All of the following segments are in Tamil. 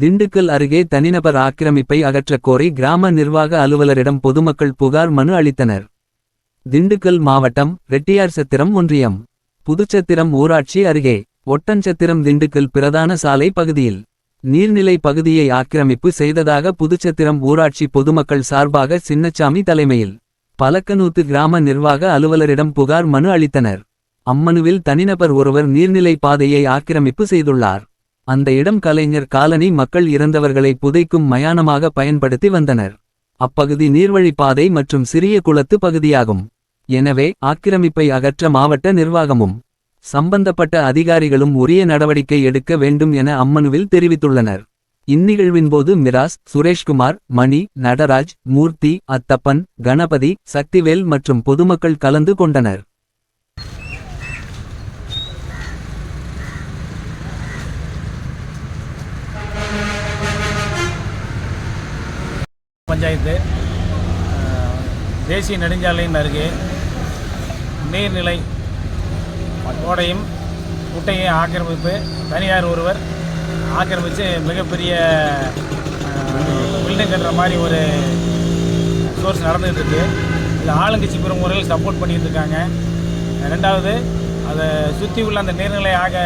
திண்டுக்கல் அருகே தனிநபர் ஆக்கிரமிப்பை அகற்றக் கோரி கிராம நிர்வாக அலுவலரிடம் பொதுமக்கள் புகார் மனு அளித்தனர். திண்டுக்கல் மாவட்டம் ரெட்டியார்சத்திரம் ஒன்றியம் புதுச்சத்திரம் ஊராட்சி அருகே ஒட்டஞ்சத்திரம் திண்டுக்கல் பிரதான சாலை பகுதியில். நீர்நிலை பகுதியை ஆக்கிரமிப்பு செய்ததாக புதுச்சத்திரம் ஊராட்சி பொதுமக்கள் சார்பாக சின்னச்சாமி தலைமையில் பலக்கனூத்து கிராம நிர்வாக அலுவலரிடம் புகார் மனு அளித்தனர். அம்மனுவில் தனிநபர் ஒருவர் நீர்நிலை பாதையை ஆக்கிரமிப்பு செய்துள்ளார். அந்த இடம் கலைஞர் காலனி மக்கள் இறந்தவர்களை புதைக்கும் மயானமாக பயன்படுத்தி வந்தனர். அப்பகுதி நீர்வழிப்பாதை மற்றும் சிறிய குளத்து பகுதியாகும். எனவே ஆக்கிரமிப்பை அகற்ற மாவட்ட நிர்வாகமும் சம்பந்தப்பட்ட அதிகாரிகளும் உரிய நடவடிக்கை எடுக்க வேண்டும் என அம்மனுவில் தெரிவித்துள்ளனர். இந்நிகழ்வின்போது மிராஸ் சுரேஷ்குமார் மணி நடராஜ் மூர்த்தி அத்தப்பன் கணபதி சக்திவேல் மற்றும் பொதுமக்கள் கலந்து கொண்டனர். பஞ்சாயத்து தேசிய நெடுஞ்சாலையின் அருகே நீர்நிலை ஓடையும் குட்டையும் ஆக்கிரமிப்பு தனியார் ஒருவர் ஆக்கிரமித்து மிகப்பெரிய பில்டிங் கட்டுற மாதிரி ஒரு சோர்ஸ் நடந்துகிட்டு இருக்குது இது ஆளுங்கட்சி பெருமுறையில் சப்போர்ட் பண்ணிகிட்டு இருக்காங்க ரெண்டாவது அதை சுற்றி உள்ள அந்த நீர்நிலை ஆக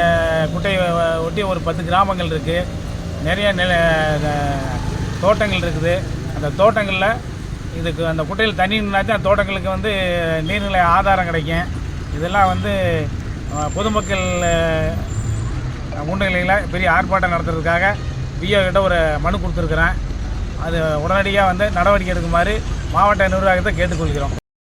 குட்டையை ஒட்டி ஒரு பத்து கிராமங்கள் இருக்குது நிறைய நில தோட்டங்கள் இருக்குது. அந்த தோட்டங்களில் இதுக்கு அந்த குட்டையில் தண்ணி நின்னாச்சும் அந்த தோட்டங்களுக்கு வந்து நீர்நிலை ஆதாரம் கிடைக்கும். இதெல்லாம் வந்து பொதுமக்கள் அஹ், முன்னிலையில் பெரிய ஆர்ப்பாட்டம் நடத்துறதுக்காக பிஓ கிட்ட ஒரு மனு கொடுத்துருக்குறேன். அது உடனடியாக வந்து நடவடிக்கை எடுக்குமாறு மாவட்ட நிர்வாகத்தை கேட்டுக்கொள்கிறோம்.